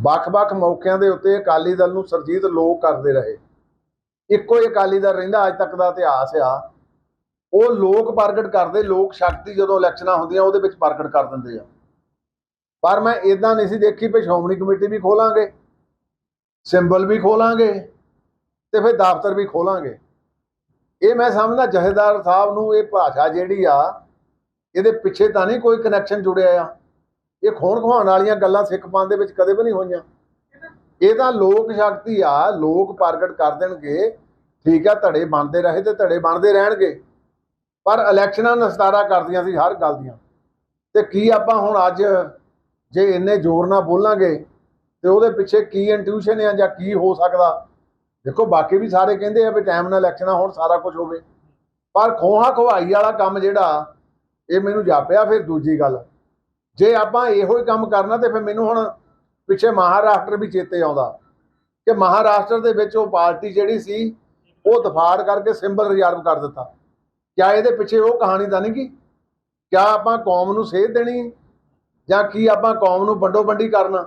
ਵੱਖ-ਵੱਖ ਮੌਕਿਆਂ ਦੇ ਉੱਤੇ ਅਕਾਲੀ ਦਲ ਨੂੰ ਸਰਜੀਤ ਲੋਕ ਕਰਦੇ ਰਹੇ। ਇੱਕੋ ਹੀ ਅਕਾਲੀ ਦਲ ਰਹਿੰਦਾ, ਅੱਜ ਤੱਕ ਦਾ ਇਤਿਹਾਸ ਆ। ਉਹ ਲੋਕ ਪ੍ਰਗਟ ਕਰਦੇ, ਲੋਕ ਸ਼ਕਤੀ ਜਦੋਂ ਇਲੈਕਸ਼ਨਾਂ ਹੁੰਦੀਆਂ, ਉਹਦੇ ਵਿੱਚ ਪ੍ਰਗਟ ਕਰ ਦਿੰਦੇ ਆ। ਪਰ ਮੈਂ ਇਦਾਂ ਨਹੀਂ ਸੀ ਦੇਖੀ, ਵੀ ਸ਼੍ਰੋਮਣੀ ਕਮੇਟੀ ਵੀ ਖੋਲਾਂਗੇ, ਸਿੰਬਲ ਵੀ ਖੋਲਾਂਗੇ, ਤੇ ਫਿਰ ਦਫ਼ਤਰ ਵੀ ਖੋਲਾਂਗੇ। ਇਹ ਮੈਂ ਸਮਝਦਾ ਜਹੇਦਾਰ ਸਾਹਿਬ ਨੂੰ ਇਹ ਭਾਸ਼ਾ ਜਿਹੜੀ ਆ, ਇਹਦੇ ਪਿੱਛੇ ਤਾਂ ਨਹੀਂ ਕੋਈ ਕਨੈਕਸ਼ਨ ਜੁੜਿਆ ਆ। ਇਹ ਖੋਣ ਖਵਾਉਣ ਵਾਲੀਆਂ ਗੱਲਾਂ ਸਿੱਖ ਪੰਥ ਦੇ ਵਿੱਚ ਕਦੇ ਵੀ ਨਹੀਂ ਹੋਈਆਂ। ਇਹ ਤਾਂ ਲੋਕ ਸ਼ਕਤੀ ਆ, ਲੋਕ ਪ੍ਰਗਟ ਕਰ ਦੇਣਗੇ। ਠੀਕ ਆ, ਧੜੇ ਬਣਦੇ ਰਹੇ ਤੇ ਧੜੇ ਬਣਦੇ ਰਹਿਣਗੇ। ਪਰ ਇਲੈਕਸ਼ਨਾਂ ਨਸਤਾਰਾ ਕਰਦੀਆਂ ਸੀ ਹਰ ਗੱਲ ਦੀਆਂ। ਤੇ ਕੀ ਆਪਾਂ ਹੁਣ ਅੱਜ ਜੇ ਇੰਨੇ ਜ਼ੋਰ ਨਾਲ ਬੋਲਾਂਗੇ, ਤੇ ਉਹਦੇ ਪਿੱਛੇ ਕੀ ਇੰਟਿਊਸ਼ਨ ਆ ਜਾਂ ਕੀ ਹੋ ਸਕਦਾ? ਦੇਖੋ, ਬਾਕੀ ਵੀ ਸਾਰੇ ਕਹਿੰਦੇ ਆ ਵੀ ਟਾਈਮ ਨਾਲ ਇਲੈਕਸ਼ਨਾਂ ਹੋਣ, ਸਾਰਾ ਕੁਝ ਹੋਵੇ। ਪਰ ਖੋਹਾ ਖਵਾਈ ਵਾਲਾ ਕੰਮ ਜਿਹੜਾ, ਇਹ ਮੈਨੂੰ ਜਾਪਿਆ ਫਿਰ ਦੂਜੀ ਗੱਲ। ਜੇ ਆਪਾਂ ਇਹੋ ਹੀ ਕੰਮ ਕਰਨਾ ਤੇ ਫਿਰ ਮੈਨੂੰ ਹੁਣ ਪਿੱਛੇ ਮਹਾਰਾਸ਼ਟਰ ਵੀ ਚੇਤੇ ਆਉਂਦਾ ਕਿ ਮਹਾਰਾਸ਼ਟਰ ਦੇ ਵਿੱਚ ਉਹ ਪਾਰਟੀ ਜਿਹੜੀ ਸੀ, ਉਹ ਦਫਾੜ ਕਰਕੇ ਸਿੰਬਲ ਰਿਜ਼ਰਵ ਕਰ ਦਿੱਤਾ। ਕਿਆ ਇਹਦੇ ਪਿੱਛੇ ਉਹ ਕਹਾਣੀ ਤਾਂ ਨਹੀਂ ਕੀ? ਕਿਆ ਆਪਾਂ ਕੌਮ ਨੂੰ ਸੇਧ ਦੇਣੀ ਜਾਂ ਕੀ ਆਪਾਂ ਕੌਮ ਨੂੰ ਵੰਡੋ ਵੰਡੀ ਕਰਨਾ?